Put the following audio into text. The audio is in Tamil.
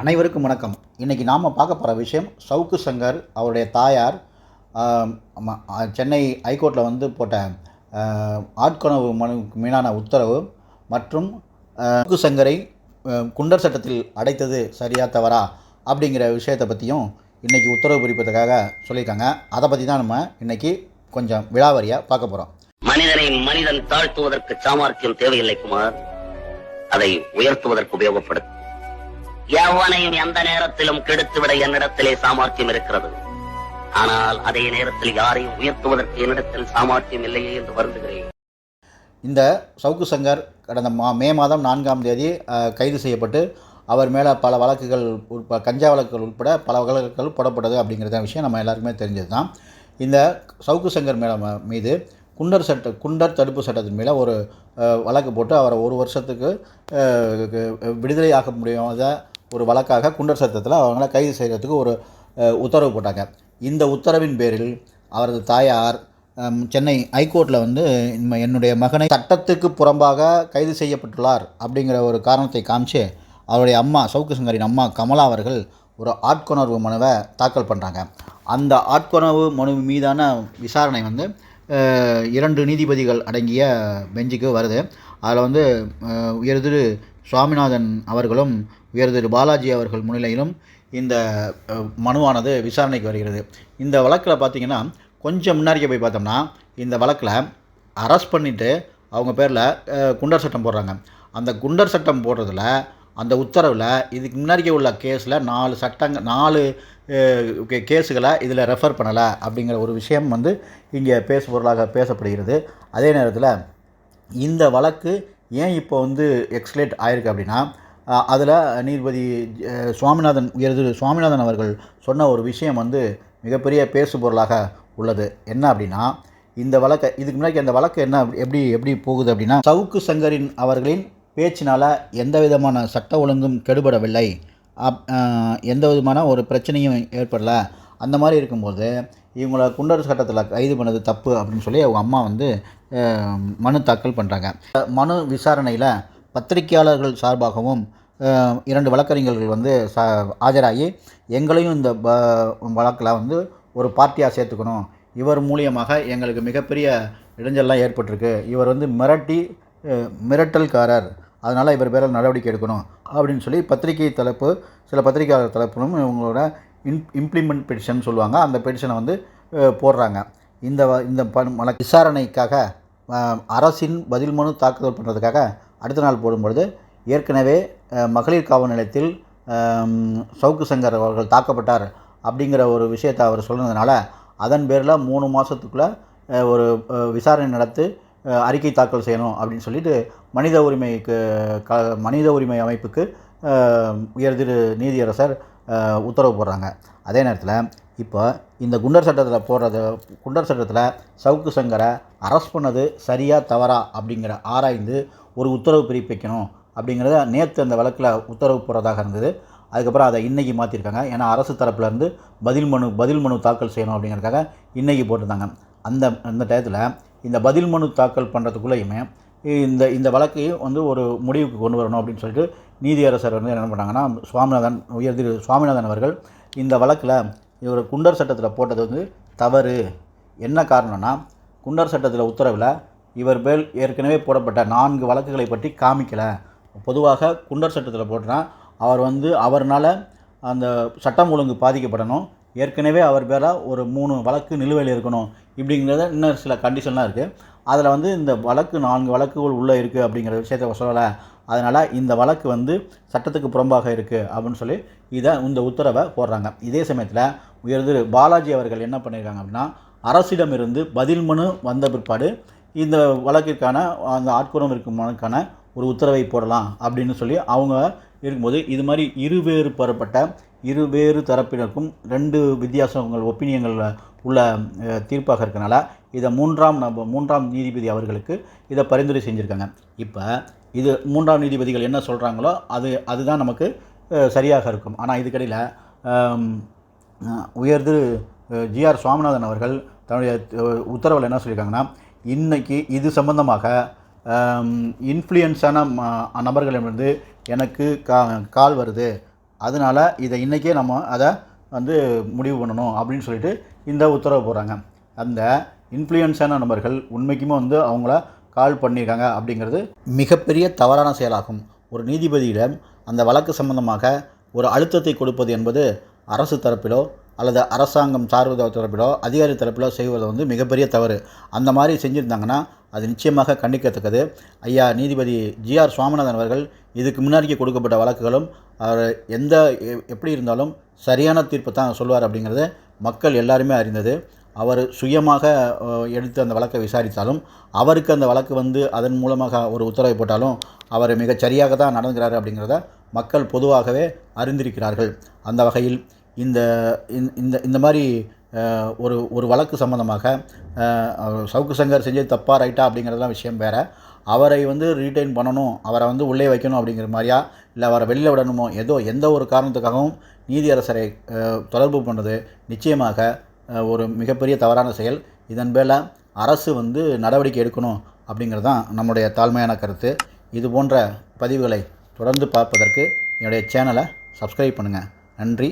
அனைவருக்கும் வணக்கம். இன்றைக்கி நாம் பார்க்க போகிற விஷயம் சவுக்கு சங்கர் அவருடைய தாயார் சென்னை ஹைகோர்ட்டில் வந்து போட்ட ஆட்கொணவு மனுவுக்கு மீதான உத்தரவு மற்றும் சவுக்கு சங்கரை குண்டர் சட்டத்தில் அடைத்தது சரியா தவறா அப்படிங்கிற விஷயத்தை பற்றியும் இன்றைக்கி உத்தரவு பிரிப்பதற்காக சொல்லியிருக்காங்க. அதை பற்றி தான் நம்ம இன்றைக்கி கொஞ்சம் விழாவரியாக பார்க்க போகிறோம் மனிதனை மனிதன் தாழ்த்துவதற்கு சாமர்த்தியம் தேவையில்லை குமார். அதை உயர்த்துவதற்கு உபயோகப்படும் எவனையும் எந்த நேரத்திலும் கெடுத்துவிட என்னிடத்திலே சாமர்த்தியம் இருக்கிறது. ஆனால் அதே நேரத்தில் யாரையும் உயர்த்துவதற்கு என்னிடத்தில் சாமர்த்தியம் இல்லையே என்று வருந்துகிறேன். இந்த சவுக்கு சங்கர் கடந்த மா மே மாதம் நான்காம் தேதி கைது செய்யப்பட்டு அவர் மேலே பல வழக்குகள் உட்ப கஞ்சா வழக்குகள் உட்பட பல வழக்குகள் போடப்பட்டது அப்படிங்கிறத விஷயம் நம்ம எல்லாருக்குமே தெரிஞ்சது தான் இந்த சவுக்கு சங்கர் மேலே மீது குண்டர் சட்ட குண்டர் தடுப்பு சட்டத்தின் மேலே ஒரு வழக்கு போட்டு அவரை ஒரு வருஷத்துக்கு விடுதலை ஆக முடியாத ஒரு வழக்காக குண்டர் சட்டத்தில் அவங்கள கைது செய்கிறதுக்கு ஒரு உத்தரவு போட்டாங்க. இந்த உத்தரவின் பேரில் அவரது தாயார் சென்னை ஹைகோர்ட்டில் வந்து என்னுடைய மகனை சட்டத்துக்கு புறம்பாக கைது செய்யப்பட்டுள்ளார் அப்படிங்கிற ஒரு காரணத்தை காமிச்சு அவருடைய அம்மா சவுக்கு சங்கரின் அம்மா கமலா அவர்கள் ஒரு ஆட்கொணர்வு மனுவை தாக்கல் பண்ணுறாங்க அந்த ஆட்கொணர்வு மனு மீதான விசாரணை வந்து இரண்டு நீதிபதிகள் அடங்கிய பெஞ்சுக்கு வருது. அதில் வந்து உயர்திரு சுவாமிநாதன் அவர்களும் உயர்திரு பாலாஜி அவர்கள் முன்னிலையிலும் இந்த மனுவானது விசாரணைக்கு வருகிறது. இந்த வழக்கில் பார்த்தீங்கன்னா கொஞ்சம் முன்னாடியே போய் பார்த்தோம்னா இந்த வழக்கில் அரெஸ்ட் பண்ணிவிட்டு அவங்க பேரில் குண்டர் சட்டம் போடுறாங்க. அந்த குண்டர் சட்டம் போடுறதுல அந்த உத்தரவில் இதுக்கு முன்னாடியே உள்ள கேஸில் நாலு சட்டங்கள் நாலு கேஸுகளை இதில் ரெஃபர் பண்ணலை அப்படிங்கிற ஒரு விஷயம் வந்து இங்கே பேசு பொருளாக பேசப்படுகிறது. அதே நேரத்தில் இந்த வழக்கு ஏன் இப்போ வந்து எக்ஸ்லேட் ஆயிருக்கு அப்படின்னா அதில் நீதிபதி சுவாமிநாதன் உயர்திரு சுவாமிநாதன் அவர்கள் சொன்ன ஒரு விஷயம் வந்து மிகப்பெரிய பேசு பொருளாக உள்ளது. என்ன அப்படின்னா இந்த வழக்கை இதுக்கு முன்னாடி அந்த வழக்கு என்ன எப்படி எப்படி போகுது அப்படின்னா சவுக்கு சங்கரின் அவர்களின் பேச்சினால் எந்த விதமான சட்ட ஒழுங்கும் கெடுபடவில்லை. அப் எந்த விதமான ஒரு பிரச்சனையும் ஏற்படலை. அந்த மாதிரி இருக்கும்போது இவங்கள குண்டர் சட்டத்தில் கைது பண்ணது தப்பு அப்படின்னு சொல்லி அவங்க அம்மா வந்து மனு தாக்கல் பண்ணுறாங்க மனு விசாரணையில் பத்திரிகையாளர்கள் சார்பாகவும் இரண்டு வழக்கறிஞர்கள் வந்து சா ஆஜராகி எங்களையும் இந்த ப வழக்கில் வந்து ஒரு பார்ட்டியாக சேர்த்துக்கணும். இவர் மூலியமாக எங்களுக்கு மிகப்பெரிய இடைஞ்சல்லாம் ஏற்பட்டிருக்கு. இவர் வந்து மிரட்டி மிரட்டல்காரர். அதனால் இவர் பேரில் நடவடிக்கை எடுக்கணும் அப்படின்னு சொல்லி பத்திரிகை தலைப்பு சில பத்திரிகையாளர் தலைப்புகளும் இவங்களோட இன் இம்ப்ளிமெண்ட் பெட்டிஷன் சொல்லுவாங்க. அந்த பெட்டிஷனை வந்து போடுறாங்க. இந்த வ- இந்த பண் வழக்கு விசாரணைக்காக அரசின் பதில் மனு தாக்குதல் பண்ணுறதுக்காக அடுத்த நாள் போடும்பொழுது ஏற்கனவே மகளிர் காவல் நிலையத்தில் சவுக்கு சங்கர் அவர்கள் தாக்கப்பட்டார் அப்படிங்கிற ஒரு விஷயத்தை அவர் சொன்னதுனால அதன் பேரில் மூணு மாதத்துக்குள்ளே ஒரு விசாரணை நடத்தி அறிக்கை தாக்கல் செய்யணும் அப்படின்னு சொல்லிட்டு மனித உரிமைக்கு க மனித உரிமை அமைப்புக்கு உயர்திரு நீதியரசர் உத்தரவு போடுறாங்க. அதே நேரத்தில் இப்போ இந்த குண்டர் சட்டத்தில் போடுறது குண்டர் சட்டத்தில் சவுக்கு சங்கரை அரெஸ்ட் பண்ணது சரியா தவறா அப்படிங்கிற ஆராய்ந்து ஒரு உத்தரவு பிறப்பிக்கணும் அப்படிங்கிறத நேற்று அந்த வழக்கில் உத்தரவு போடுறதாக இருந்தது. அதுக்கப்புறம் அதை இன்றைக்கி மாற்றிருக்காங்க ஏன்னா அரசு தரப்புலேருந்து பதில் மனு பதில் மனு தாக்கல் செய்யணும் அப்படிங்கிறதுக்காக இன்றைக்கி போட்டிருந்தாங்க. அந்த அந்த டயத்தில் இந்த பதில் மனு தாக்கல் பண்ணுறதுக்குள்ளேயுமே இந்த இந்த வழக்கையும் வந்து ஒரு முடிவுக்கு கொண்டு வரணும் அப்படின்னு சொல்லிட்டு நீதியரசர் வந்து என்ன பண்ணாங்கன்னா சுவாமிநாதன் உயர்திரு சுவாமிநாதன் அவர்கள் இந்த வழக்கில் இவர் குண்டர் சட்டத்தில் போட்டது வந்து தவறு. என்ன காரணம்னா குண்டர் சட்டத்தில் உத்தரவில் இவர் பேர் ஏற்கனவே போடப்பட்ட நான்கு வழக்குகளை பற்றி காமிக்கலை. பொதுவாக குண்டர் சட்டத்தில் போட்டால் அவர் வந்து அவர்னால் அந்த சட்டம் ஒழுங்கு பாதிக்கப்படணும். ஏற்கனவே அவர் பேராக ஒரு மூணு வழக்கு நிலுவையில் இருக்கணும். இப்படிங்கிறத இன்னும் சில கண்டிஷன்லாம் இருக்குது அதில் வந்து இந்த வழக்கு நான்கு வழக்குகள் உள்ளே இருக்குது அப்படிங்கிற விஷயத்த சொல்லலை. அதனால் இந்த வழக்கு வந்து சட்டத்துக்கு புறம்பாக இருக்குது அப்படின்னு சொல்லி இதை இந்த உத்தரவை போடுறாங்க. இதே சமயத்தில் உயர்திரு பாலாஜி அவர்கள் என்ன பண்ணியிருக்காங்க அப்படின்னா அரசிடமிருந்து பதில் மனு வந்த பிற்பாடு இந்த வழக்கிற்கான அந்த ஆட்குறம் இருக்கும் மனுக்கான ஒரு உத்தரவை போடலாம் அப்படின்னு சொல்லி அவங்க இருக்கும்போது இது மாதிரி இருவேறுபடப்பட்ட இருவேறு தரப்பினருக்கும் ரெண்டு வித்தியாசங்கள் ஒப்பீனியங்கள் உள்ள தீர்ப்பாக இருக்கனால இதை மூன்றாம் நப மூன்றாம் நீதிபதி அவர்களுக்கு இதை பரிந்துரை செஞ்சுருக்காங்க. இப்போ இது மூன்றாம் நீதிபதிகள் என்ன சொல்கிறாங்களோ அது அதுதான் நமக்கு சரியாக இருக்கும். ஆனால் இதுக்கடையில் உயர்ந்து ஜிஆர் சுவாமிநாதன் அவர்கள் தன்னுடைய உத்தரவில் என்ன சொல்லியிருக்காங்கன்னா இன்றைக்கி இது சம்பந்தமாக இன்ஃப்ளூயன்ஸான நபர்களிடமிருந்து எனக்கு கா கால் வருது. அதனால் இதை இன்றைக்கே நம்ம அதை வந்து முடிவு பண்ணணும் அப்படின்னு சொல்லிட்டு இந்த உத்தரவு போடுறாங்க. அந்த இன்ஃப்ளூயன்ஸான நபர்கள் உண்மைக்குமே வந்து அவங்கள கால் பண்ணியிருக்காங்க அப்படிங்கிறது மிகப்பெரிய தவறான செயலாகும். ஒரு நீதிபதியிடம் அந்த வழக்கு சம்பந்தமாக ஒரு அழுத்தத்தை கொடுப்பது என்பது அரசு தரப்பிலோ அல்லது அரசாங்கம் சார்பு தரப்பிலோ அதிகாரி தரப்பிலோ செய்வது வந்து மிகப்பெரிய தவறு. அந்த மாதிரி செஞ்சுருந்தாங்கன்னா அது நிச்சயமாக கண்டிக்கத்தக்கது. ஐயா நீதிபதி ஜிஆர் சுவாமிநாதன் அவர்கள் இதுக்கு முன்னாடிக்கு கொடுக்கப்பட்ட வழக்குகளும் அவர் எந்த எ- எப்படி இருந்தாலும் சரியான தீர்ப்பு தான் சொல்லுவார் அப்படிங்கிறத மக்கள் எல்லாருமே அறிந்தது. அவர் சுயமாக எடுத்து அந்த வழக்கை விசாரித்தாலும் அவருக்கு அந்த வழக்கு வந்து அதன் மூலமாக ஒரு உத்தரவை போட்டாலும் அவர் மிகச் சரியாக தான் நடந்துகிறார் அப்படிங்கிறத மக்கள் பொதுவாகவே அறிந்திருக்கிறார்கள். அந்த வகையில் இந்த இந்த- இந்த இந்த மாதிரி ஒரு ஒரு வழக்கு சம்மந்தமாக சவுக்கு சங்கர் செஞ்சது தப்பாக ரைட்டா அப்படிங்கிறதெல்லாம் விஷயம் வேறு. அவரை வந்து ரீட்டைன் பண்ணணும் அவரை வந்து உள்ளே வைக்கணும் அப்படிங்கிற மாதிரியா? இல்லை அவரை வெளியில் விடணுமோ? ஏதோ எந்த ஒரு காரணத்துக்காகவும் நீதியரசரை தொடர்பு பண்ணது நிச்சயமாக ஒரு மிகப்பெரிய தவறான செயல். இதன் மேலே அரசு வந்து நடவடிக்கை எடுக்கணும் அப்படிங்கிறது தான் நம்முடைய தாழ்மையான கருத்து. இது போன்ற பதிவுகளை தொடர்ந்து பார்ப்பதற்கு என்னுடைய சேனலை சப்ஸ்கிரைப் பண்ணுங்கள் நன்றி.